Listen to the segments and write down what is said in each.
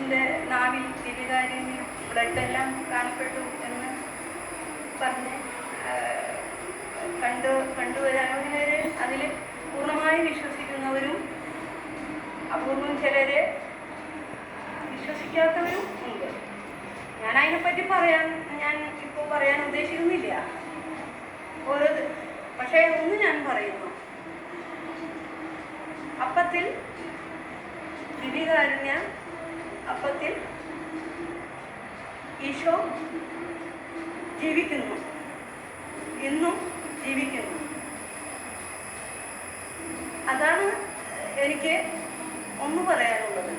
കൊച്ചിന്റെ നാവിൽ ബ്ലഡ് എല്ലാം കാണപ്പെട്ടു എന്ന് പറഞ്ഞ് കണ്ടു കണ്ടുവരാവുന്നവർ അതിൽ പൂർണമായി വിശ്വസിക്കുന്നവരും അപൂർവം ചിലരെ വിശ്വസിക്കാത്തവരും ഉണ്ട്. ഞാൻ അതിനെപ്പറ്റി പറയാൻ ഞാൻ ഇപ്പോൾ പറയാൻ ഉദ്ദേശിക്കുന്നില്ല. ഓരോ പക്ഷേ ഒന്ന് ഞാൻ പറയുന്നു. അപ്പത്തിൽ ദിവ്യകാരുണ്യ അപ്പത്തിൽ ഈശോ ജീവിക്കുന്നു. ഇന്നും ജീവിക്കുന്നു. അതാണ് എനിക്ക് ഒന്ന് പറയാനുള്ളത്.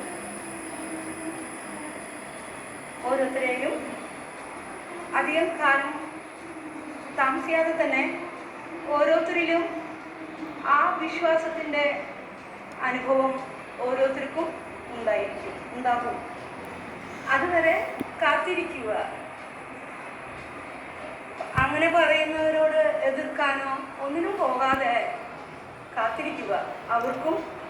ഓരോരുത്തരെയും അധികം കാലം താമസിയാതെ തന്നെ ഓരോരുത്തരിലും ആ വിശ്വാസത്തിന്റെ അനുഭവം ഓരോരുത്തർക്കും ഉണ്ടായിരിക്കും. ഉണ്ടാകും. അതുവരെ കാത്തിരിക്കുക. അങ്ങനെ പറയുന്നവരോട് എതിർക്കാനോ ഒന്നിനും പോകാതെ കാത്തിരിക്കുക. അവർക്കും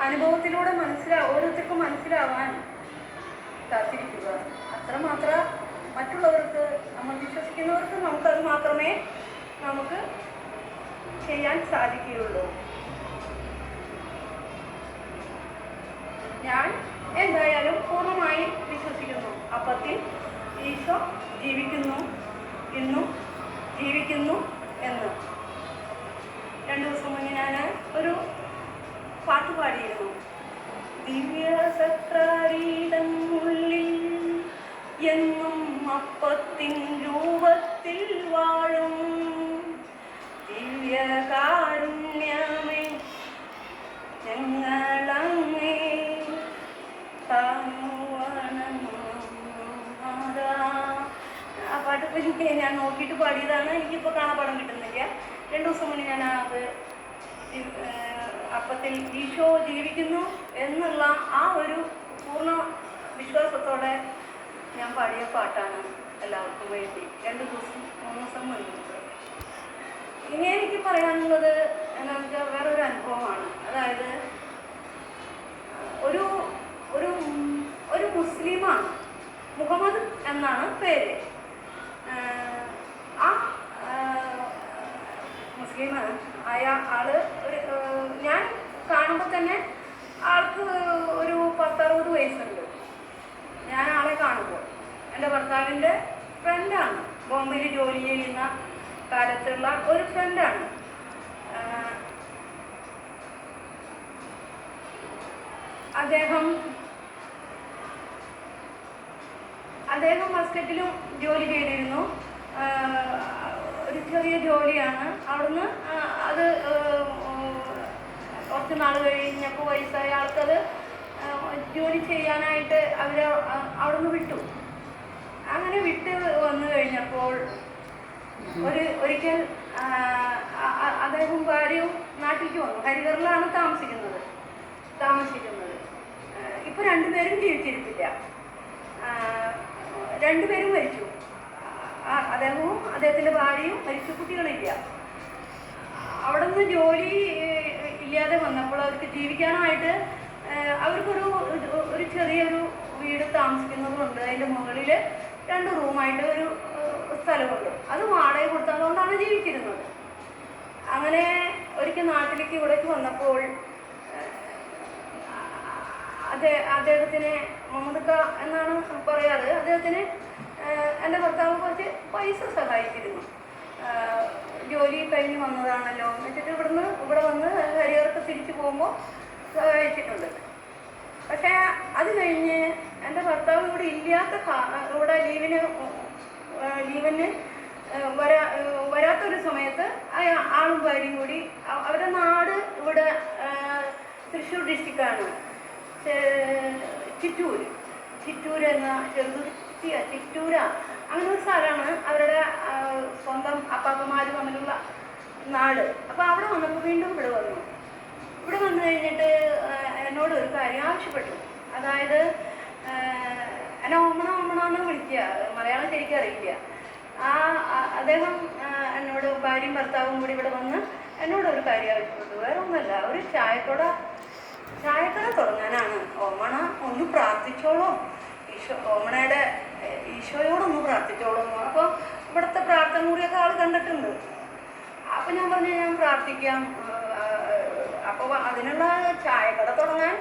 അനുഭവത്തിലൂടെ മനസ്സിലാ ഓരോരുത്തർക്കും മനസ്സിലാവാൻ കാത്തിരിക്കുക. അത്രമാത്രം മറ്റുള്ളവർക്ക് നമ്മൾ വിശ്വസിക്കുന്നവർക്ക് നമുക്കത് മാത്രമേ നമുക്ക് ചെയ്യാൻ സാധിക്കുകയുള്ളൂ. ഞാൻ എന്തായാലും പൂർണമായി വിശ്വസിക്കുന്നു. അപ്പത്തിൽ ഈശോ ജീവിക്കുന്നു ഇന്നും ജീവിക്കുന്നു എന്ന്. രണ്ടു ദിവസം മുന്നേ ഞാൻ ഒരു പാട്ട് പാടിയിരുന്നു. ദിവ്യ എന്നും അപ്പത്തിൻ രൂപത്തിൽ വാഴും. ദിവ്യ കാരുണ്യമേ പാട്ട് ഇപ്പം ഞാൻ നോക്കിയിട്ട് പാടിയതാണ്. എനിക്കിപ്പോൾ കാണാൻ പടം കിട്ടുന്നില്ല. രണ്ട് ദിവസം മുന്നേ ഞാൻ അത് അപ്പത്തിൽ ഈശോ ജീവിക്കുന്നു എന്നുള്ള ആ ഒരു പൂർണ വിശ്വാസത്തോടെ ഞാൻ പാടിയ പാട്ടാണ് എല്ലാവർക്കും വേണ്ടി. രണ്ട് ദിവസം മൂന്ന് ദിവസം മുന്നേ. ഇനി എനിക്ക് പറയാനുള്ളത് എന്താണെന്ന് വെച്ചാൽ വേറൊരു അനുഭവമാണ്. അതായത് ഒരു ഒരു ഒരു മുസ്ലിമാണ് മുഹമ്മദ് എന്നാണ് പേര്. ആ മുസ്ലിം ആയ ആൾ ഒരു ഞാൻ കാണുമ്പോൾ തന്നെ ആൾക്ക് ഒരു പത്തറുപത് വയസ്സുണ്ട്. ഞാൻ ആളെ കാണുമ്പോൾ എന്റെ ഭർത്താവിന്റെ ഫ്രണ്ടാണ് ബോംബെയിൽ ജോലി ചെയ്യുന്ന കാലത്തുള്ള ഒരു ഫ്രണ്ടാണ് അദ്ദേഹം അദ്ദേഹം മസ്കറ്റിലും ജോലി ചെയ്തിരുന്നു. ഒരു ചെറിയ ജോലിയാണ്. അവിടുന്ന് അത് കുറച്ച് നാൾ കഴിഞ്ഞപ്പോൾ വയസ്സായ ആൾക്കത് ജോലി ചെയ്യാനായിട്ട് അവർ അവിടുന്ന് വിട്ടു. അങ്ങനെ വിട്ട് വന്നു കഴിഞ്ഞപ്പോൾ ഒരു ഒരിക്കൽ അദ്ദേഹം ഭാര്യയും നാട്ടിലേക്ക് വന്നു. ഹരിഹറിലാണ് താമസിക്കുന്നത്. താമസിക്കുന്നത്. ഇപ്പൊ രണ്ടുപേരും ജീവിച്ചിരിപ്പില്ല. രണ്ടുപേരും മരിച്ചു. ആ- അദ്ദേഹവും അദ്ദേഹത്തിന്റെ ഭാര്യയും മരിച്ചു കുട്ടികളില്ല. അവിടെ നിന്ന് ജോലി ഇല്ലാതെ വന്നപ്പോൾ അവർക്ക് ജീവിക്കാനായിട്ട് അവർക്കൊരു ഒരു- ചെറിയൊരു വീട് താമസിക്കുന്നതുകൊണ്ട് അതിന്റെ മുകളിൽ രണ്ട് റൂമായിട്ട് ഒരു സ്ഥലമുണ്ട്. അത് വാടക കൊടുത്തതുകൊണ്ടാണ് ജീവിച്ചിരുന്നത്. അങ്ങനെ ഒരിക്കൽ നാട്ടിലേക്ക് ഇവിടേക്ക് വന്നപ്പോൾ അദ്ദേഹത്തിന് ഖ എന്നാണ് പറയാറ്. അദ്ദേഹത്തിന് എന്റെ ഭർത്താവ് കുറച്ച് പൈസ സഹായിച്ചിരുന്നു. ജോലി കഴിഞ്ഞ് വന്നതാണല്ലോ. എന്നിട്ട് ഇവിടുന്ന് ഇവിടെ വന്ന് ഹരിയർക്ക് തിരിച്ചു പോകുമ്പോൾ സഹായിച്ചിട്ടുണ്ട്. പക്ഷേ അത് കഴിഞ്ഞ് എന്റെ ഭർത്താവ് ഇവിടെ ഇല്ലാത്ത ഇവിടെ ലീവിന് ലീവിന് വരാ വരാത്തൊരു സമയത്ത് ആളും ഭാര്യയും കൂടി അവരുടെ നാട് ഇവിടെ തൃശ്ശൂർ ഡിസ്ട്രിക്റ്റാണ് ചിറ്റൂർ ചിറ്റൂർ എന്ന ചെറുതുരുത്തിയ ചിറ്റൂര. അങ്ങനെ ഒരു സ്ഥലമാണ് അവരുടെ സ്വന്തം അപ്പാപ്പന്മാർ തമ്മിലുള്ള നാട്. അപ്പോൾ അവിടെ വന്നപ്പോൾ വീണ്ടും ഇവിടെ വന്നു. ഇവിടെ വന്നു കഴിഞ്ഞിട്ട് എന്നോട് ഒരു കാര്യം ആവശ്യപ്പെട്ടു. അതായത് എന്നെ ഓമണ ഓമണ ഓമനാന്ന് വിളിക്കുക. മലയാളം ശരിക്കും അറിയില്ല. ആ അദ്ദേഹം എന്നോട് ഭാര്യയും ഭർത്താവും കൂടി ഇവിടെ വന്ന് എന്നോട് ഒരു കാര്യം ആവശ്യപ്പെട്ടു. വേറെ ഒന്നുമല്ല. ഒരു ചായക്കട ചായക്കട തുടങ്ങാനാണ്. ഓമണ ഒന്ന് പ്രാർത്ഥിച്ചോളൂ. ഈശോ ഓമണയുടെ ഈശോയോടൊന്ന് പ്രാർത്ഥിച്ചോളൂ അപ്പോൾ ഇവിടുത്തെ പ്രാർത്ഥന മുറിയൊക്കെ ആൾ കണ്ടിട്ടുണ്ട്. അപ്പൊ ഞാൻ പറഞ്ഞു ഞാൻ പ്രാർത്ഥിക്കാം. അപ്പോൾ അതിനുള്ള ചായക്കട തുടങ്ങാൻ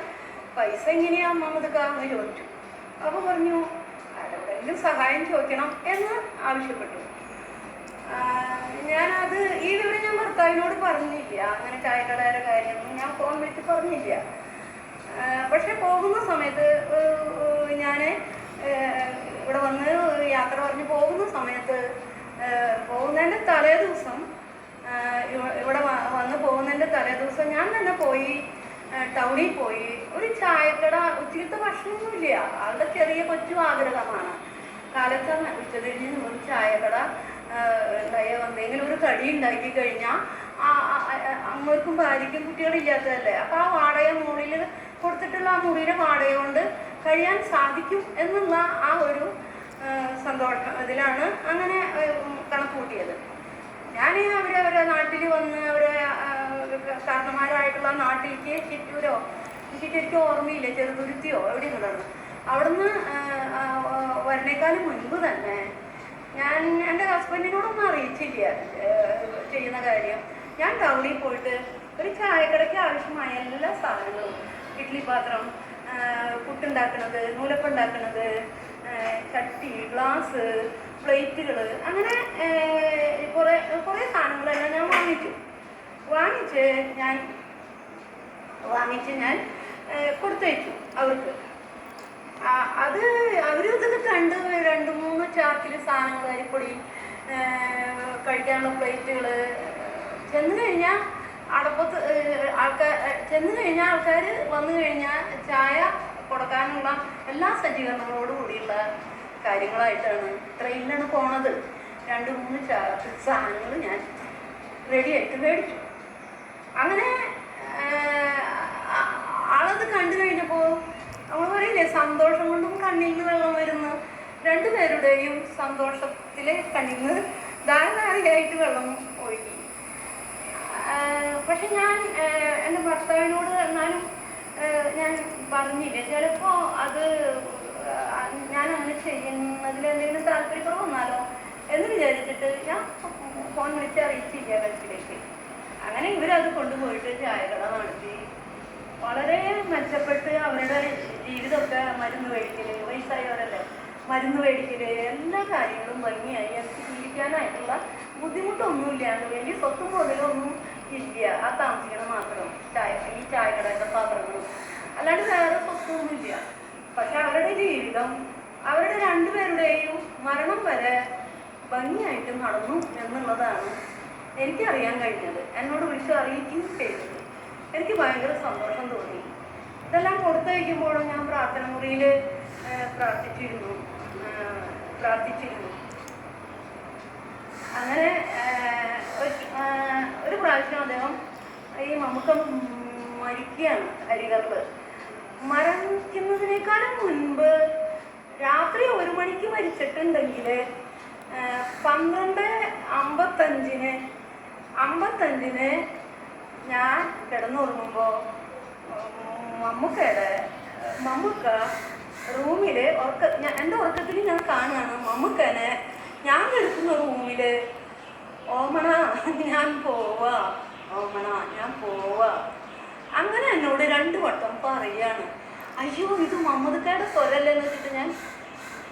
പൈസ എങ്ങനെയാ മമ്മദ്ക്കാന്ന് ചോദിച്ചു. അപ്പോൾ പറഞ്ഞു ആരോടെങ്കിലും സഹായം ചോദിക്കണം എന്ന് ആവശ്യപ്പെട്ടു. ഞാനത് ഈ വിവരം ഞാൻ ഭർത്താവിനോട് പറഞ്ഞില്ല. അങ്ങനെ ചായക്കടയുടെ കാര്യം ഞാൻ ഫോൺ വിളിച്ച് പറഞ്ഞില്ല. പക്ഷെ പോകുന്ന സമയത്ത് ഞാൻ ഇവിടെ വന്ന് യാത്ര പറഞ്ഞ് പോകുന്ന സമയത്ത് പോകുന്നതിന്റെ തലേ ദിവസം ഇവിടെ വന്ന് പോകുന്നതിന്റെ തലേ ദിവസം ഞാൻ തന്നെ പോയി ടൗണിൽ പോയി. ഒരു ചായക്കട ഉച്ചയ്ക്കത്തെ ഭക്ഷണമൊന്നുമില്ല. അവിടെ ചെറിയ കൊച്ചു ആഗ്രഹമാണ്. കാലത്ത് ഉച്ചതിരിഞ്ഞ് ഒരു ചായക്കട ഉണ്ടായ എന്തെങ്കിലും ഒരു കടി ഉണ്ടാക്കി കഴിഞ്ഞാൽ അമ്മയ്ക്കും ഭാര്യയ്ക്കും കുട്ടികളില്ലാത്തതല്ലേ? അപ്പോൾ ആ വാടക മുറിയിൽ കൊടുത്തിട്ടുള്ള ആ മുറിയുടെ വാടക കൊണ്ട് കഴിയാൻ സാധിക്കും എന്നുള്ള ആ ഒരു സന്തോഷം ഇതിലാണ് അങ്ങനെ കണക്ക് കൂട്ടിയത് ഞാൻ അവരെ അവരെ നാട്ടിൽ വന്ന് അവരെ കാരണന്മാരായിട്ടുള്ള നാട്ടിലേക്ക് ചിറ്റൂരോ എനിക്ക് ശരിക്കും ഓർമ്മയില്ല? ചെറുതുരുത്തിയോ എവിടെയുള്ളതാണ് അവിടുന്ന് വരണേക്കാളും മുൻപ് തന്നെ ഞാൻ എന്റെ ഹസ്ബൻഡിനോടൊന്നും അറിയിച്ചില്ല ചെയ്യുന്ന കാര്യം. ഞാൻ ടൗണിൽ പോയിട്ട് ഒരു ചായക്കടയ്ക്ക് ആവശ്യമായ എല്ലാ സാധനങ്ങളും ഇഡ്ഡലി പാത്രം പുട്ടുണ്ടാക്കുന്നത് നൂലപ്പുണ്ടാക്കുന്നത് ചട്ടി ഗ്ലാസ് പ്ലേറ്റുകൾ അങ്ങനെ കുറേ കുറേ സാധനങ്ങളെല്ലാം ഞാൻ വാങ്ങിച്ചു. വാങ്ങിച്ച് ഞാൻ വാങ്ങിച്ച് ഞാൻ കൊടുത്തു കൊടുത്തയച്ചു അവർക്ക്. അത് അവരിതൊക്കെ കണ്ട് രണ്ട് മൂന്ന് ചാക്കിൽ സാധനങ്ങൾ അരിപ്പൊടി കഴിക്കാനുള്ള പ്ലേറ്റുകൾ ചെന്ന് കഴിഞ്ഞാൽ അടപ്പത്ത് ആൾക്കാർ ചെന്ന് കഴിഞ്ഞാൽ ആൾക്കാർ വന്നു കഴിഞ്ഞാൽ ചായ കൊടുക്കാനുള്ള എല്ലാ സജ്ജീകരണങ്ങളോടും കൂടിയുള്ള കാര്യങ്ങളായിട്ടാണ് ട്രെയിനിലാണ് പോണത്. രണ്ട് മൂന്ന് സാധനങ്ങൾ ഞാൻ റെഡി റെഡിയായിട്ട് മേടിച്ചു. അങ്ങനെ ആളത് കണ്ടു കഴിഞ്ഞപ്പോൾ നമ്മൾ പറയില്ലേ സന്തോഷം കൊണ്ടും കണ്ണിൽ നിന്ന് വെള്ളം വരുന്നു. രണ്ടുപേരുടെയും സന്തോഷത്തിലെ കണ്ണിൽ നിന്ന് ആയിട്ട് വെള്ളം പക്ഷെ ഞാൻ എന്റെ ഭർത്താവിനോട് എന്നാലും ഞാൻ പറഞ്ഞില്ല. ചിലപ്പോൾ അത് ഞാൻ അങ്ങനെ ചെയ്യുന്നതിൽ എന്തെങ്കിലും താല്പര്യക്കുറവ് വന്നാലോ എന്ന് വിചാരിച്ചിട്ട് ഞാൻ ഫോൺ വിളിച്ച് അറിയിച്ചില്ല ബസ്സിലേക്ക്. അങ്ങനെ ഇവരത് കൊണ്ടുപോയിട്ട് ചായക്കട നടത്തി. വളരെ മെച്ചപ്പെട്ട് അവരുടെ ജീവിതമൊക്കെ മരുന്ന് മേടിക്കൽ വയസ്സായവരല്ലേ? മരുന്ന് മേടിക്കൽ എല്ലാ കാര്യങ്ങളും ഭംഗിയായി എനിക്ക് ജീവിക്കാനായിട്ടുള്ള ബുദ്ധിമുട്ടൊന്നുമില്ല. എന്ന് വലിയ സ്വത്തും മുതലൊന്നും ഇല്ല. ആ താമസിക്കണം മാത്രം. ചായ ഈ ചായക്കടയുടെ പാത്രങ്ങളും. അല്ലാണ്ട് വേറെ സ്വത്തൊന്നുമില്ല പക്ഷെ അവരുടെ ജീവിതം അവരുടെ രണ്ടുപേരുടെയും മരണം വരെ ഭംഗിയായിട്ട് നടന്നു എന്നുള്ളതാണ് എനിക്കറിയാൻ കഴിഞ്ഞത്. എന്നോട് വിളിച്ച് അറിയിക്കുകയും ചെയ്തത് എനിക്ക് ഭയങ്കര സന്തോഷം തോന്നി. ഇതെല്ലാം കൊടുത്തയക്കുമ്പോഴും ഞാൻ പ്രാർത്ഥന മുറിയിൽ പ്രാർത്ഥിച്ചിരുന്നു. പ്രാർത്ഥിച്ചിരുന്നു. അങ്ങനെ ഒരു- പ്രാവശ്യം അദ്ദേഹം ഈ മമ്മൂക്ക മരിക്കുകയാണ് ഹരികറിൽ മരിക്കുന്നതിനേക്കാളും മുൻപ് രാത്രി ഒരു മണിക്ക് മരിച്ചിട്ടുണ്ടെങ്കിൽ പന്ത്രണ്ട് അമ്പത്തഞ്ചിന് അമ്പത്തഞ്ചിന് ഞാൻ കിടന്നുറങ്ങുമ്പോൾ മമ്മൂക്കയുടെ മമ്മൂക്ക റൂമിൽ ഉറക്ക എന്റെ ഉറക്കത്തിൽ ഞാൻ കാണുകയാണ് മമ്മൂക്കനെ. ഞാൻ കിടക്കുന്ന റൂമിൽ ഓമണ ഞാൻ പോവാ ഓമണ ഞാൻ പോവാ അങ്ങനെ എന്നോട് രണ്ട് വട്ടം പറയാണ്. അയ്യോ ഇത് മമ്മദക്കാരുടെ സ്വരല്ലെന്ന് വെച്ചിട്ട് ഞാൻ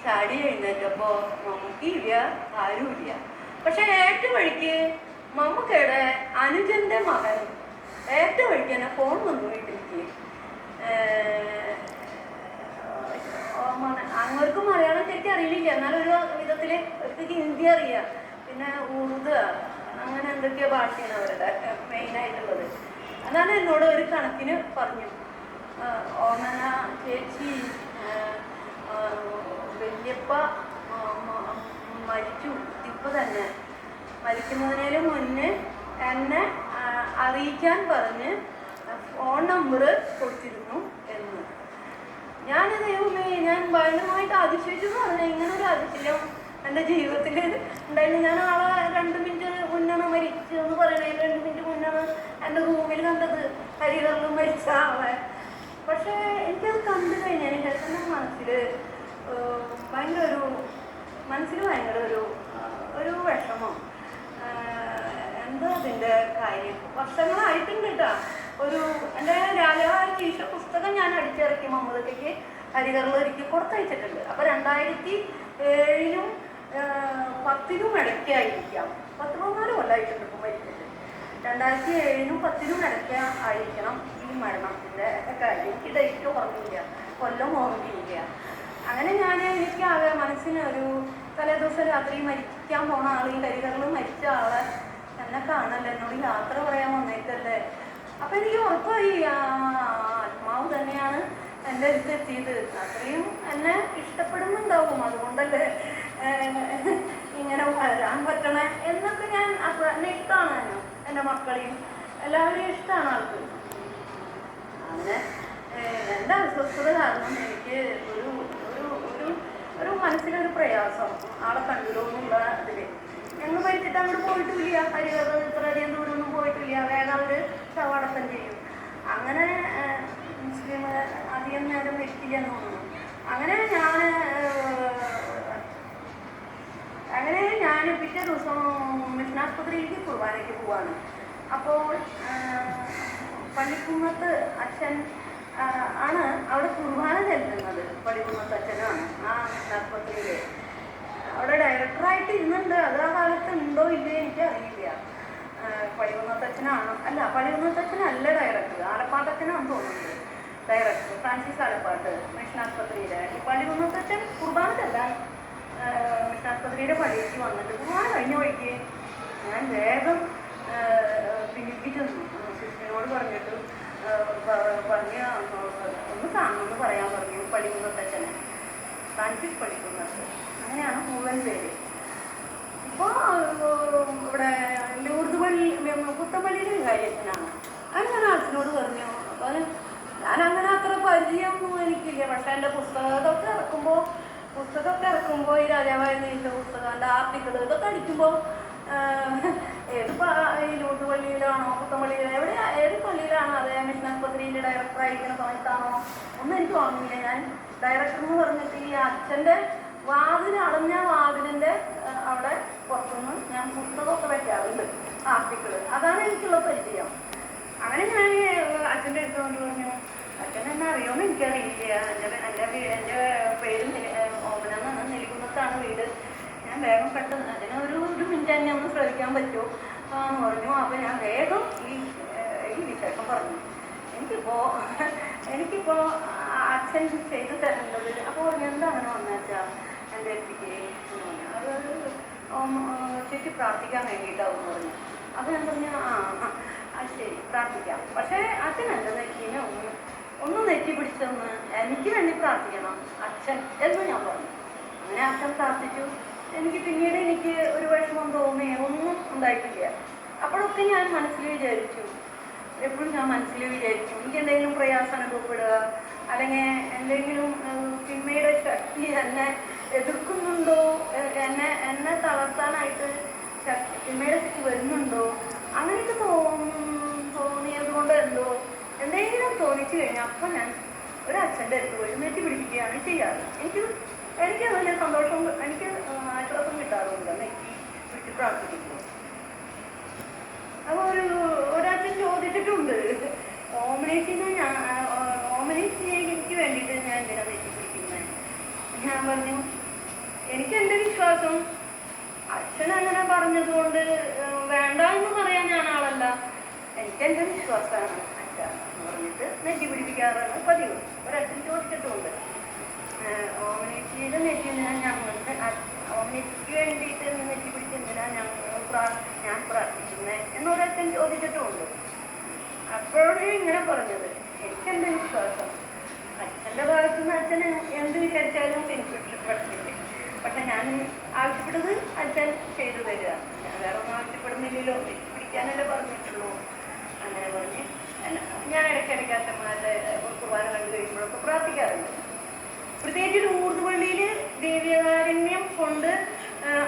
ചാടി എഴുന്നേറ്റപ്പോൾ മമ്മക്കില്ല ആരുമില്ല പക്ഷെ ഏറ്റ വഴിക്ക് മമ്മക്കയുടെ അനുജന്റെ മകൻ ഏറ്റ വഴിക്ക് എന്നെ ഫോൺ വന്നു വീട്ടിലേക്ക്. അങ്ങോട്ട് മലയാളം ശരിക്കും അറിയില്ല. എന്നാലും ഒരു വിധത്തിൽ ഹിന്ദി അറിയാം. പിന്നെ ഉറുദ് അങ്ങനെ എന്തൊക്കെയോ ഭാഷയാണ് അവരുടെ മെയിനായിട്ടുള്ളത് അതാണ് എന്നോട് ഒരു കണക്കിന് പറഞ്ഞു. ഓമന ചേച്ചി വല്യപ്പ മരിച്ചു. ഇപ്പൊ തന്നെ. മരിക്കുന്നതിനു മുന്നേ എന്നെ അറിയിക്കാൻ പറഞ്ഞ് ഫോൺ നമ്പർ കൊടുത്തിരുന്നു എന്ന്. ഞാൻ ദൈവമേ ഞാൻ ഭയങ്കരമായിട്ട് അതിശയിച്ചു പറഞ്ഞു ഇങ്ങനെ ഒരു അതിശയം എന്റെ ജീവിതത്തിൽ ഉണ്ടായിരുന്നു ഞാൻ ആളെ രണ്ട് മിനിറ്റ് മുന്നാണ് മരിച്ചു എന്ന് പറയണേ. രണ്ട് മിനിറ്റ് മുന്നാണ് എന്റെ റൂമിൽ കണ്ടത്. ഹരികറിലും മരിച്ച ആളെ. പക്ഷേ എനിക്കത് കണ്ടു കഴിഞ്ഞാൽ എന്റെ മനസ്സിൽ ഭയങ്കര ഒരു മനസ്സിൽ ഭയങ്കര ഒരു ഒരു വിഷമം. എന്താ അതിന്റെ കാര്യം? വർഷങ്ങളായിട്ടുണ്ട് കേട്ടോ. ഒരു എന്റെ രാജാവാരീഷ പുസ്തകം ഞാൻ അടിച്ചിറക്കി മമ്മൂദത്തേക്ക് ഹരികറിൽ ഒരുക്കി കൊടുത്തയച്ചിട്ടുണ്ട്. അപ്പോൾ രണ്ടായിരത്തി ഏഴിലും ആ, പത്തിനും ഇടയ്ക്കായിരിക്കാം. പത്ത് പതിനാല് കൊല്ലമായിട്ടുണ്ട് ഇപ്പം മരിച്ചിട്ട് രണ്ടായിരത്തി ഏഴിനും പത്തിനും ഇടയ്ക്ക് ആയിരിക്കണം ഈ മരണത്തിന്റെ കാര്യം. എനിക്ക് ഡേറ്റ് ഓർമ്മയില്ല കൊല്ലം ഓർമ്മയില്ല അങ്ങനെ ഞാൻ എനിക്ക് ആകെ മനസ്സിന് ഒരു തലേ ദിവസം രാത്രി മരിക്കാൻ പോണ ആൾ ഈ കരികളിൽ മരിച്ച ആളെ എന്നെ കാണല്ലേ? എന്നോട് യാത്ര പറയാൻ വന്നേക്കല്ലേ? അപ്പം എനിക്ക് ഉറപ്പായി ആത്മാവ് തന്നെയാണ് എന്റെ അടുത്ത് എത്തിയത്. അത്രയും എന്നെ ഇഷ്ടപ്പെടുന്നുണ്ടാവും. അതുകൊണ്ടല്ലേ ഇങ്ങനെ വരാൻ പറ്റണേ എന്നൊക്കെ ഞാൻ അപ്പോൾ എന്നെ ഇഷ്ടമാണ് എന്റെ മക്കളെയും എല്ലാവരെയും ഇഷ്ടമാണ് ആൾക്ക്? അങ്ങനെ എന്റെ അസ്വസ്ഥത കാരണം എനിക്ക് ഒരു ഒരു ഒരു ഒരു മനസ്സിലൊരു പ്രയാസം ആളെ കണ്ടല്ലോ എന്നുള്ള ഇതിൽ ഞങ്ങൾ മരിച്ചിട്ട് അങ്ങോട്ട് പോയിട്ടില്ല. ഹരികഥ ഇത്ര അധികം ദൂരമൊന്നും പോയിട്ടില്ല. വേഗം അവർ ശവടക്കം ചെയ്യും. അങ്ങനെ മുസ്ലിം അധികം നേരം വെക്കില്ല എന്ന് തോന്നുന്നു. അങ്ങനെ ഞാൻ അങ്ങനെ ഞാൻ പിറ്റേ ദിവസം മിഷനാസ്പത്രിയിലേക്ക് കുർബാനയ്ക്ക് പോവാണ്. അപ്പോൾ പള്ളിക്കുന്നത്ത് അച്ഛൻ ആണ് അവിടെ കുർബാന ചെല്ലുന്നത് പള്ളിക്കുന്നത്ത് അച്ഛനാണ് ആ മിഷനാസ്പത്രിയിൽ അവിടെ ഡയറക്ടറായിട്ട് ഇരുന്നുണ്ട്. അത് ആ കാലത്ത് ഉണ്ടോ ഇല്ലയോ എനിക്ക് അറിയില്ല. പള്ളികുന്നത്തച്ഛനാണ് അല്ല പള്ളികുന്നത്തച്ഛനല്ല ഡയറക്ടർ. ആലപ്പാട്ടച്ഛനാണ് തോന്നുന്നത് ഡയറക്ടർ ഫ്രാൻസിസ് ആലപ്പാട്ട് മിഷനാസ്പത്രിയിലെ പള്ളികുന്നത്തച്ഛൻ കുർബാനക്കല്ല മിഷനാസ്പത്രിയുടെ പള്ളിക്ക് വന്നിട്ട് കുർബാന കഴിഞ്ഞ വഴിക്ക് ഞാൻ വേഗം പിന്നിപ്പിച്ചു സിസ്റ്ററിനോട് പറഞ്ഞിട്ട് പറഞ്ഞ ഒന്ന് കാണുമെന്ന് പറയാൻ പറഞ്ഞു. പഠിക്കുന്ന തച്ചനെ ഫ്രാൻസിസ് പഠിക്കുന്നത് അങ്ങനെയാണ് മൂവൻ പേര്. ഇപ്പോൾ ഇവിടെ ലൂർദ് പള്ളി കുത്തപ്പള്ളിയിലെ കാര്യത്തിനാണ്. അത് ഞാൻ അച്ഛനോട് പറഞ്ഞു അപ്പോൾ ഞാൻ അത്ര പരിചയമൊന്നും എനിക്കില്ല. പക്ഷേ എന്റെ പുസ്തകമൊക്കെ ഇറക്കുമ്പോൾ പുസ്തകമൊക്കെ ഇറക്കുമ്പോൾ ഈ രാജാവായ നീണ്ട പുസ്തകം എന്റെ ആർട്ടിക്കിൾ ഇതൊക്കെ അടിക്കുമ്പോൾ ഈ ലൂട്ട് പള്ളിയിലാണോ പുത്തമ്പള്ളിയിലോ എവിടെ ഏത് പള്ളിയിലാണോ അതേ മിഷൻ ആസ്പത്രിയിലെ ഡയറക്ടറായിരിക്കുന്ന സമയത്താണോ? ഒന്നും എനിക്ക് ഓർമ്മയില്ല. ഞാൻ ഡയറക്ടർ എന്ന് പറഞ്ഞിട്ട് ഈ അച്ഛന്റെ വാതിൽ അടഞ്ഞ വാതിലിന്റെ അവിടെ പുറത്തുനിന്ന് ഞാൻ പുസ്തകമൊക്കെ വെക്കാറുണ്ട് ആർട്ടിക്കിൾ അതാണ് എനിക്കുള്ള പരിചയം. അങ്ങനെ ഞാൻ അച്ഛന്റെ അടുത്ത് കൊണ്ട് പറഞ്ഞു അച്ഛൻ എന്നെ അറിയുമെന്ന് എനിക്കറിയില്ല. എന്റെ എന്റെ എന്റെ പേര് നി- ഏഹ്, ഓമന എന്നാണ് നെല്ലിക്കുന്നത്താണ് വീട്. ഞാൻ വേഗം പെട്ടെന്ന് അതിന് ഒരു ഒരു മിനിറ്റ് തന്നെ ഒന്ന് ശ്രമിക്കാൻ പറ്റുമോ? എന്ന് പറഞ്ഞു. അപ്പോൾ ഞാൻ വേഗം ഈ ഈ വിശേഷം പറഞ്ഞു. എനിക്കിപ്പോൾ എനിക്കിപ്പോൾ അച്ഛൻ ചെയ്തു തരേണ്ടത് അപ്പോൾ പറഞ്ഞു അങ്ങനെ വന്നാച്ചാ എന്റെ എത്തിക്ക്. അത് ചേച്ചി പ്രാർത്ഥിക്കാൻ വേണ്ടിയിട്ടാവും പറഞ്ഞു. അപ്പോൾ ഞാൻ പറഞ്ഞു ആ ആ ശരി പ്രാർത്ഥിക്കാം. പക്ഷേ അച്ഛനല്ല നെറ്റിനെ ഒന്ന് ഒന്ന് നെറ്റി പിടിച്ചൊന്ന് എനിക്ക് വേണ്ടി പ്രാർത്ഥിക്കണം അച്ഛൻ എന്ന് ഞാൻ പറഞ്ഞു. അങ്ങനെ അച്ഛൻ പ്രാർത്ഥിച്ചു എനിക്ക് പിന്നീട് എനിക്ക് ഒരു വിഷമം തോന്നുകയോ ഒന്നും ഉണ്ടായിട്ടില്ല. അപ്പോഴൊക്കെ ഞാൻ മനസ്സിൽ വിചാരിച്ചു. എപ്പോഴും ഞാൻ മനസ്സിൽ വിചാരിച്ചു എനിക്ക് എന്തെങ്കിലും പ്രയാസം അനുഭവപ്പെടുക അല്ലെങ്കിൽ എന്തെങ്കിലും തിന്മയുടെ ശക്തി എന്നെ എതിർക്കുന്നുണ്ടോ? എന്നെ എന്നെ തളർത്താനായിട്ട് തിന്മയുടെ ശക്തി വരുന്നുണ്ടോ? അങ്ങനെയൊക്കെ തോന്നും തോന്നിയത് കൊണ്ട് എന്തോ എന്തെങ്കിലും തോന്നിച്ചു കഴിഞ്ഞാൽ അപ്പം ഞാൻ ഒരു അച്ഛന്റെ അടുത്ത് പോയി നെറ്റി പിടിപ്പിക്കുകയാണ് ചെയ്യാറ്. എനിക്ക് എനിക്ക് വലിയ സന്തോഷം എനിക്ക് ആശ്വാസം കിട്ടാറുണ്ട് നെറ്റി പ്രാർത്ഥിക്കുന്നു ഒരു ഒരാഴ്ച ചോദിച്ചിട്ടുണ്ട്. ഓമനേഷിനെ ഞാൻ ഓമനേഷിനെ എനിക്ക് വേണ്ടിയിട്ട് ഞാൻ എന്തിനാ വെച്ചിട്ടിരിക്കുന്നത് ഞാൻ പറഞ്ഞു എനിക്ക് എന്റെ വിശ്വാസം. അച്ഛൻ അങ്ങനെ പറഞ്ഞതുകൊണ്ട് കൊണ്ട് വേണ്ട എന്ന് പറയാൻ ഞാൻ ആളല്ല. എനിക്ക് എന്റെ വിശ്വാസമാണ് അച്ഛൻ എന്ന് പറഞ്ഞിട്ട് നെറ്റി പിടിപ്പിക്കാറാണ് പതിവ്. ഒരച്ഛൻ ചോദിച്ചിട്ടുമുണ്ട് ഓമനേറ്റിയുടെ നെറ്റി എന്തിനാ ഞങ്ങൾക്ക് ഓമനേറ്റിക്ക് വേണ്ടിയിട്ട് നെറ്റി പിടിച്ച് എന്തിനാ ഞങ്ങൾ ഞാൻ പ്രാർത്ഥിക്കുന്നത് എന്നൊരച്ഛൻ ചോദിച്ചിട്ടുമുണ്ട്. അപ്പോഴേ ഇങ്ങനെ പറഞ്ഞത് എനിക്കെന്ത് വിശ്വാസം? അച്ഛന്റെ ഭാഗത്ത് നിന്ന് അച്ഛൻ എന്ത് വിചാരിച്ചാലും എനിക്ക് ഇഷ്ടപ്പെടുന്നില്ല പക്ഷെ ഞാൻ ആവശ്യപ്പെട്ടത് അച്ഛൻ ചെയ്തു തരിക. ഞാൻ വേറെ ഒന്നും ആവശ്യപ്പെടുന്നില്ലല്ലോ. പിടിക്കാനല്ലേ പറഞ്ഞിട്ടുള്ളൂ. അങ്ങനെ പറഞ്ഞ് ഞാൻ ഇടയ്ക്കിടയ്ക്ക് അച്ഛന്മാരുടെ കുർബാന കണ്ടു കഴിയുമ്പോഴൊക്കെ പ്രാർത്ഥിക്കാറുണ്ട്. പ്രത്യേകിച്ച് ലൂർദ് പള്ളിയിൽ ദേവീകാരുണ്യം കൊണ്ട്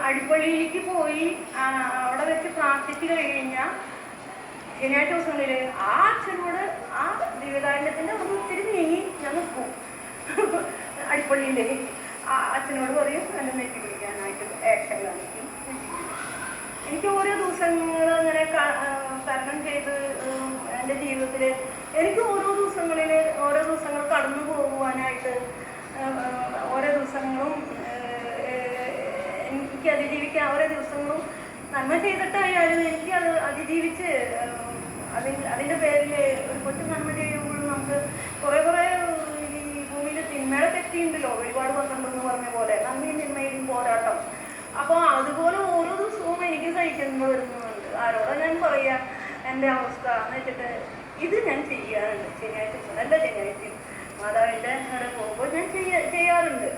അടിപ്പള്ളിയിലേക്ക് പോയി അവിടെ വെച്ച് പ്രാർത്ഥിച്ചു കഴിഞ്ഞാൽ ശനിയാഴ്ച ദിവസങ്ങളിൽ ആ അച്ഛനോട് ആ ദേവീകാരണ്യത്തിന്റെ ഒന്ന് ഒത്തിരി നീങ്ങി ഞാൻ നിൽക്കും. അടിപ്പള്ളിയിലെ ആ അച്ഛനോട് പറയും എന്നെ നെറ്റി പിടിക്കാനായിട്ട് ആക്ഷൻ കാണിക്കും. എനിക്ക് ഓരോ ദിവസങ്ങൾ അങ്ങനെ തരണം ചെയ്ത് എന്റെ ജീവിതത്തിൽ എനിക്ക് ഓരോ ദിവസങ്ങളിൽ ഓരോ ദിവസങ്ങൾ കടന്നു പോകുവാനായിട്ട് ഓരോ ദിവസങ്ങളും എനിക്ക് അതിജീവിക്കാൻ ഓരോ ദിവസങ്ങളും നന്മ ചെയ്തിട്ടായാലും എനിക്ക് അത് അതിജീവിച്ച് അതിൽ അതിന്റെ പേരിൽ ഒരു കൊച്ചു നന്മ ചെയ്യുമ്പോഴും നമുക്ക് കുറേ കുറേ ഈ ഭൂമിയിൽ തിന്മയുടെ തെറ്റിയുണ്ടല്ലോ ഒരുപാട് പന്ത്രണ്ടെന്ന് പറഞ്ഞ പോലെ നന്മയും തിന്മയും പോരാട്ടം. അപ്പോൾ അതുപോലെ ഓരോ ദിവസവും എനിക്ക് സഹിക്കുമ്പോൾ വരുന്നുണ്ട്. ആരോടാ ഞാൻ പറയുക എന്റെ അവസ്ഥ എന്ന് വെച്ചിട്ട് ഇത് ഞാൻ ചെയ്യാറുണ്ട്. ശനിയാഴ്ച നല്ല എല്ലാ ശനിയാഴ്ചയും മാതാവിന്റെ അവിടെ പോകുമ്പോൾ ഞാൻ ചെയ്യ ചെയ്യാറുണ്ട്.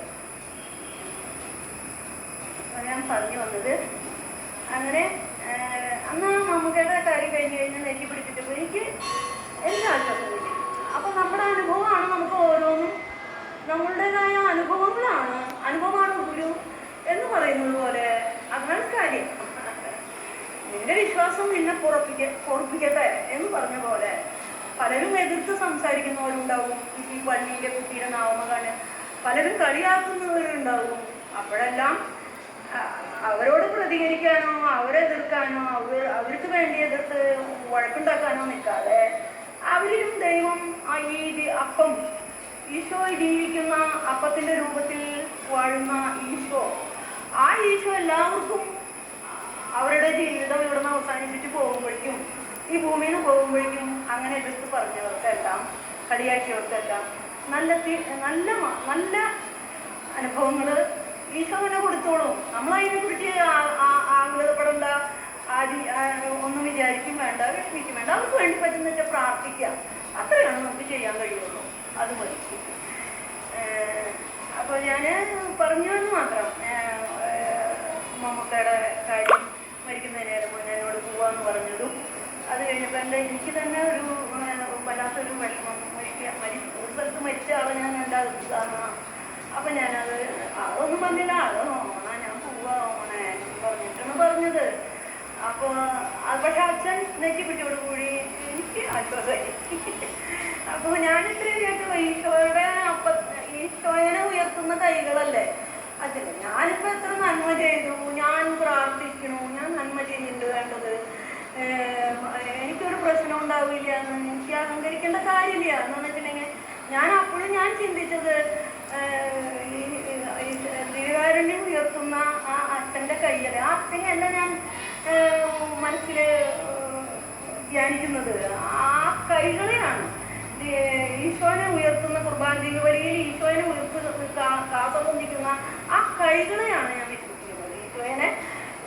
ഞാൻ പറഞ്ഞു വന്നത് അങ്ങനെ അന്ന് മമ്മൂക്കയുടെ കാര്യം കഴിഞ്ഞ് കഴിഞ്ഞാൽ നെറ്റി പിടിച്ചിട്ട് പോയി എനിക്ക് എല്ലാ ആശ്വാസം കിട്ടി അപ്പോൾ നമ്മുടെ അനുഭവമാണ് നമുക്ക് ഓരോന്നും നമ്മളുടേതായ അനുഭവങ്ങളാണ്. അനുഭവമാണ് ഗുരു എന്ന് പറയുന്നത് പോലെ അതാണ് കാര്യം. നിന്റെ വിശ്വാസം നിന്നെ പുറപ്പിക്ക പുറപ്പിക്കട്ടെ എന്ന് പറഞ്ഞ പോലെ പലരും എതിർത്ത് സംസാരിക്കുന്നവരുണ്ടാവും. ഈ പള്ളിയിലെ കുട്ടിയുടെ നാമകാണ് പലരും കളിയാക്കുന്നവരുണ്ടാവും. അപ്പോഴെല്ലാം അവരോട് പ്രതികരിക്കാനോ അവരെ എതിർക്കാനോ അവർ അവർക്ക് വേണ്ടി എതിർത്ത് വഴക്കുണ്ടാക്കാനോ നിൽക്കാതെ അവരിലും ദൈവം ഈ അപ്പം ഈശോ ജീവിക്കുന്ന അപ്പത്തിന്റെ രൂപത്തിൽ വാഴുന്ന ഈശോ ആ ഈശോ എല്ലാവർക്കും അവരുടെ ജീവിതം ഇവിടുന്ന് അവസാനിപ്പിച്ച് പോകുമ്പോഴേക്കും ഈ ഭൂമിയിൽ നിന്ന് പോകുമ്പോഴേക്കും അങ്ങനെ എടുത്ത് പറഞ്ഞവർക്കെല്ലാം കളിയാക്കിയവർക്കെല്ലാം നല്ല നല്ല നല്ല അനുഭവങ്ങൾ ഈശോ തന്നെ കൊടുത്തോളും. നമ്മൾ കുറിച്ച് ആകുലതപ്പെടേണ്ട. ആദി ഒന്നും വിചാരിക്കും വേണ്ട വിഷമിക്കും വേണ്ട. അവർക്ക് വേണ്ടി പറ്റുന്ന വെച്ചാൽ പ്രാർത്ഥിക്കാം. അത്രയാണ് നമുക്ക് ചെയ്യാൻ കഴിയുള്ളൂ. അത് മതി. അപ്പോൾ ഞാൻ പറഞ്ഞു എന്ന് മാത്രം. മമ്മൂക്കയുടെ കാര്യം മരിക്കുന്നതിന് നേരം എന്നോട് പോവാന്ന് പറഞ്ഞതും അത് കഴിഞ്ഞപ്പോൾ എന്റെ എനിക്ക് തന്നെ ഒരു വല്ലാത്തൊരു വിഷമം. മരിക്കുക മരി ഒരു സ്ഥലത്ത് മരിച്ച ആളെ ഞാൻ എന്റെ അടുത്താണ് അപ്പം ഞാനത് അതൊന്നും പറഞ്ഞില്ല. അത് ഓണാ ഞാൻ പോവാ ഓണേ പറഞ്ഞിട്ടാണ് പറഞ്ഞത്. അപ്പോൾ പക്ഷെ അച്ഛൻ നെറ്റിപ്പിട്ടിയോട് കൂടി എനിക്ക് ആശ്വാസമായി അപ്പോൾ ഞാൻ ഇത്രയും കേട്ടു ഈശോയുടെ അപ്പ ഈശോയനെ ഉയർത്തുന്ന കൈകളല്ലേ അച്ഛൻ ഞാനിപ്പോൾ എത്ര നന്മ ചെയ്തു. ഞാൻ പ്രാർത്ഥിക്കണു ഞാൻ നന്മ ചെയ്യുന്നുണ്ട് വേണ്ടത് എനിക്കൊരു പ്രശ്നം ഉണ്ടാവില്ല എന്ന് എനിക്ക് അഹങ്കരിക്കേണ്ട കാര്യമില്ല എന്ന് വെച്ചിട്ടുണ്ടെങ്കിൽ ഞാൻ അപ്പോഴും ഞാൻ ചിന്തിച്ചത് ദീകാരുണ്യം ഉയർത്തുന്ന ആ അച്ഛന്റെ കയ്യിൽ ആ അച്ഛനെ അല്ല ഞാൻ മനസ്സിൽ ധ്യാനിക്കുന്നത്. ആ കൈകളെയാണ്. ഈശോനെ ഉയർത്തുന്ന കുർബാന ദീപവലിയിൽ ഈശോനെ ഉയർത്തുന്ന കാത്തുകൊണ്ടിരിക്കുന്ന ആ കൈകളെയാണ് ഞാൻ വിശ്വസിക്കുന്നത്. ഈശോനെ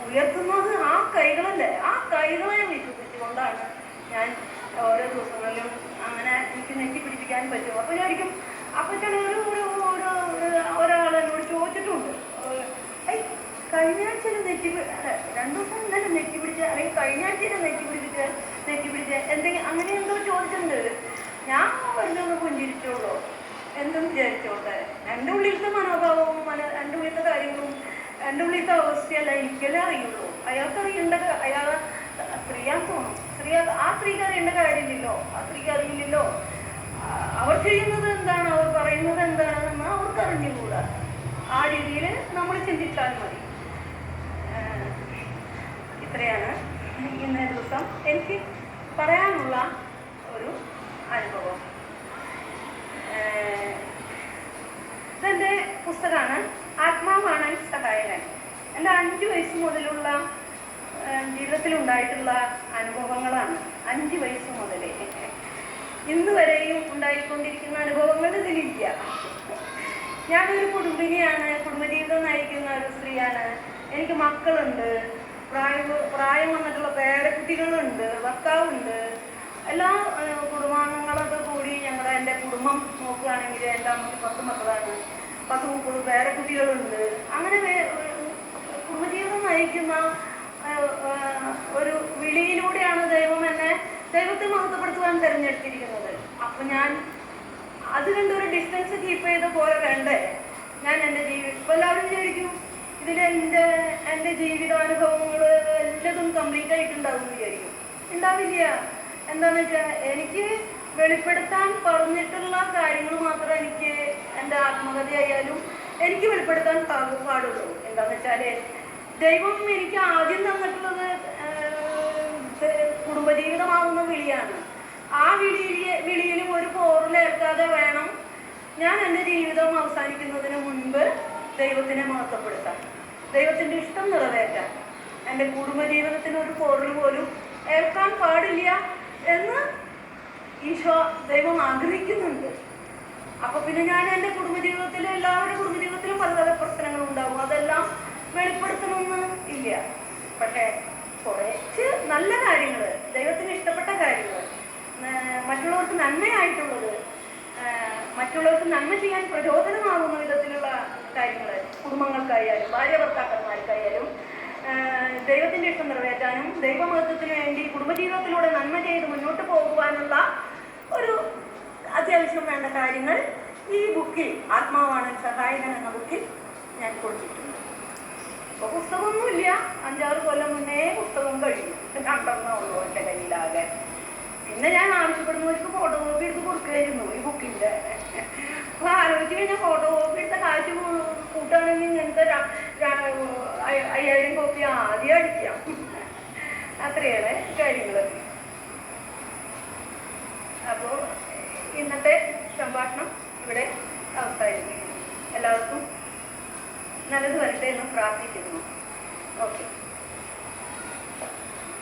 ഉയർത്തുന്നത് ആ കൈകളല്ലേ? ആ കൈകളെ വിശ്വസിച്ചുകൊണ്ടാണ് ഞാൻ ഓരോ ദിവസങ്ങളിലും അങ്ങനെ എനിക്ക് നെറ്റി പിടിപ്പിക്കാൻ പറ്റും. അപ്പോൾ വിചാരിക്കും അപ്പോൾ ചില ഒരു ഒരു ഒരാൾ എന്നോട് ചോദിച്ചിട്ടുണ്ട്. കഴിഞ്ഞ ആഴ്ചയിൽ നെറ്റി രണ്ടു ദിവസം ഇന്നലെ നെറ്റി പിടിച്ച് അല്ലെങ്കിൽ കഴിഞ്ഞ ആഴ്ചയിൽ നെറ്റി പിടിച്ചിട്ട് നെറ്റി പിടിച്ച് എന്തെങ്കിലും അങ്ങനെ എന്തോ ചോദിച്ചിട്ടുണ്ട് ഞാൻ വെറുതെ ഒന്ന് പുഞ്ചിരിച്ചോളൂ. എന്തും വിചാരിച്ചോട്ടെ? എന്റെ ഉള്ളിലത്തെ മനോഭാവവും മന എന്റെ ഉള്ളിലത്തെ കാര്യങ്ങളും എന്റെ ഉള്ളിലത്തെ അവസ്ഥയല്ല എനിക്കല്ലേ അറിയുള്ളൂ. അയാൾക്ക് അറിയേണ്ട അയാൾ സ്ത്രീയാന്ന് തോന്നും സ്ത്രീ ആ സ്ത്രീക്ക് അറിയേണ്ട കാര്യമില്ലല്ലോ. ആ സ്ത്രീക്ക് അറിയില്ലല്ലോ. അവർ ചെയ്യുന്നത് എന്താണ്? അവർ പറയുന്നത് എന്താണെന്ന് അവർക്ക് അറിഞ്ഞുകൂടാ. ആ രീതിയിൽ നമ്മൾ ചിന്തിച്ചാൽ മതി. ഇത്രയാണ് ഇന്നേ ദിവസം. എനിക്ക് പറയാനുള്ള ഒരു അനുഭവം. ഇതെന്റെ പുസ്തകമാണ്. ആത്മാവാണ് സഹായകൻ. എന്റെ അഞ്ച് വയസ്സ് മുതലുള്ള ജീവിതത്തിലുണ്ടായിട്ടുള്ള അനുഭവങ്ങളാണ് അഞ്ച് വയസ്സ് മുതലേ. ഇന്ന് വരെയും ഉണ്ടായിക്കൊണ്ടിരിക്കുന്ന അനുഭവങ്ങൾ ഇതിലില്ല. ഞാനൊരു കുടുംബിനിയാണ്. കുടുംബജീവിതം നയിക്കുന്ന ഒരു സ്ത്രീയാണ്. എനിക്ക് മക്കളുണ്ട്. പ്രായം പ്രായം വന്നിട്ടുള്ള പേരക്കുട്ടികളുണ്ട് ഭർത്താവുണ്ട്. എല്ലാ കുടുംബാംഗങ്ങളൊക്കെ കൂടി ഞങ്ങളുടെ എന്റെ കുടുംബം നോക്കുകയാണെങ്കിൽ എന്റെ അമ്മയ്ക്ക് പത്ത് മക്കളാണ്. പത്ത് വേറെ കുട്ടികളുണ്ട്. അങ്ങനെ കുടുംബജീവിതം നയിക്കുന്ന ഒരു വിളിയിലൂടെയാണ് ദൈവം എന്നെ ദൈവത്തെ മഹത്വപ്പെടുത്തുവാൻ തിരഞ്ഞെടുത്തിരിക്കുന്നത്. അപ്പം ഞാൻ അത് കണ്ടൊരു ഡിസ്റ്റൻസ് കീപ്പ് ചെയ്ത പോലെ വേണ്ടേ? ഞാൻ എന്റെ ജീവിതം ഇപ്പം എല്ലാവരും വിചാരിക്കും ഇതിൽ എന്റെ എന്റെ ജീവിതാനുഭവങ്ങൾ എല്ലാതും കംപ്ലീറ്റ് ആയിട്ടുണ്ടാവും വിചാരിക്കും. ഉണ്ടാവില്ല. എന്താണെന്ന് വെച്ചാൽ എനിക്ക് വെളിപ്പെടുത്താൻ പറഞ്ഞിട്ടുള്ള കാര്യങ്ങൾ മാത്രം എനിക്ക് എന്റെ ആത്മകഥയായാലും എനിക്ക് വെളിപ്പെടുത്താൻ പാടുള്ളൂ എന്താണെന്ന് വെച്ചാൽ ദൈവം എനിക്ക് ആദ്യം തന്നിട്ടുള്ളത് കുടുംബജീവിതമാകുന്ന വിളിയാണ്. ആ വിളിയിൽ വിളിയിലും ഒരു പോറിലേർക്കാതെ വേണം ഞാൻ എന്റെ ജീവിതം അവസാനിക്കുന്നതിന് മുൻപ് ദൈവത്തിനെ മഹത്വപ്പെടുത്താൻ. ദൈവത്തിന്റെ ഇഷ്ടം നിറവേറ്റാൻ. എന്റെ കുടുംബജീവിതത്തിന് ഒരു പോറിൽ പോലും ഏൽക്കാൻ പാടില്ല എന്ന് ഈശോ ദൈവം ആഗ്രഹിക്കുന്നുണ്ട്. അപ്പൊ പിന്നെ ഞാൻ എന്റെ കുടുംബജീവിതത്തിൽ എല്ലാവരുടെ കുടുംബജീവിതത്തിലും പല പ്രശ്നങ്ങൾ ഉണ്ടാവും. അതെല്ലാം വെളിപ്പെടുത്തണമെന്ന് ഇല്ല. പക്ഷേ കുറച്ച് നല്ല കാര്യങ്ങൾ ദൈവത്തിന് ഇഷ്ടപ്പെട്ട കാര്യങ്ങൾ മറ്റുള്ളവർക്ക് നന്മയായിട്ടുള്ളത് മറ്റുള്ളവർക്ക് നന്മ ചെയ്യാൻ പ്രചോദനമാകുന്ന വിധത്തിലുള്ള കാര്യങ്ങൾ കുടുംബങ്ങൾക്കായാലും ഭാര്യ ഭർത്താക്കന്മാർക്കായാലും ദൈവത്തിന്റെ ഇഷ്ടം നിറവേറ്റാനും ദൈവമഹത്വത്തിന് വേണ്ടി നന്മ ചെയ്ത് മുന്നോട്ട് പോകുവാനുള്ള ഒരു അത്യാവശ്യം വേണ്ട കാര്യങ്ങൾ ഈ ബുക്കിൽ ആത്മാവാണ് സഹായകൻ എന്ന ബുക്കിൽ ഞാൻ കൊടുത്തിട്ടുണ്ട്. ഇപ്പൊ പുസ്തകമൊന്നുമില്ല. അഞ്ചാറ് കൊല്ലം മുന്നേ പുസ്തകം കഴിഞ്ഞു കണ്ടെന്നുള്ളൂ എന്റെ കയ്യിലാകെ. പിന്നെ ഞാൻ ആവശ്യപ്പെടുന്നവർക്ക് ഫോട്ടോ കോപ്പി എടുത്ത് കൊടുക്കുമായിരുന്നു ഈ ബുക്കിന്റെ. അപ്പൊ ആലോചിച്ച് കഴിഞ്ഞാൽ ഫോട്ടോ കോപ്പി എടുത്ത കാശ് കൂ- കൂട്ടുകയാണെങ്കിൽ ഇങ്ങനത്തെ അയ്യായിരം കോപ്പി ആദ്യം അടിക്കാം. അത്രയാണ് കാര്യങ്ങൾ അപ്പോൾ ഇന്നത്തെ സംഭാഷണം ഇവിടെ അവസാനിക്കുന്നു. എല്ലാവർക്കും നല്ലത് വരട്ടെ എന്ന് പ്രാർത്ഥിക്കുന്നു. ഓക്കെ.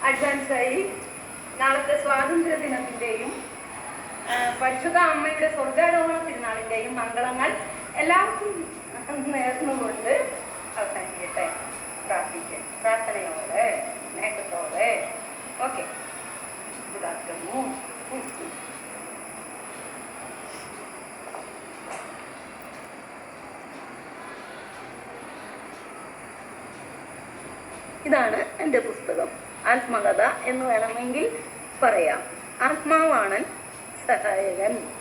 അഡ്വാൻസായി നാളത്തെ സ്വാതന്ത്ര്യ ദിനത്തിന്റെയും പരിശുദ്ധ അമ്മയുടെ സ്വർഗാരോഹണ തിരുനാളിന്റെയും മംഗളങ്ങൾ എല്ലാവർക്കും നേർന്നുകൊണ്ട് അവസാനിക്കട്ടെ. പ്രാർത്ഥിക്കുക പ്രാർത്ഥനയോടെ നേട്ടത്തോടെ ഓക്കെ. ഇതാക്കുന്നു. ഇതാണ് എന്റെ പുസ്തകം. ആത്മകഥ എന്ന് വേണമെങ്കിൽ പറയാം. ആത്മാവാണ് സഹായകൻ.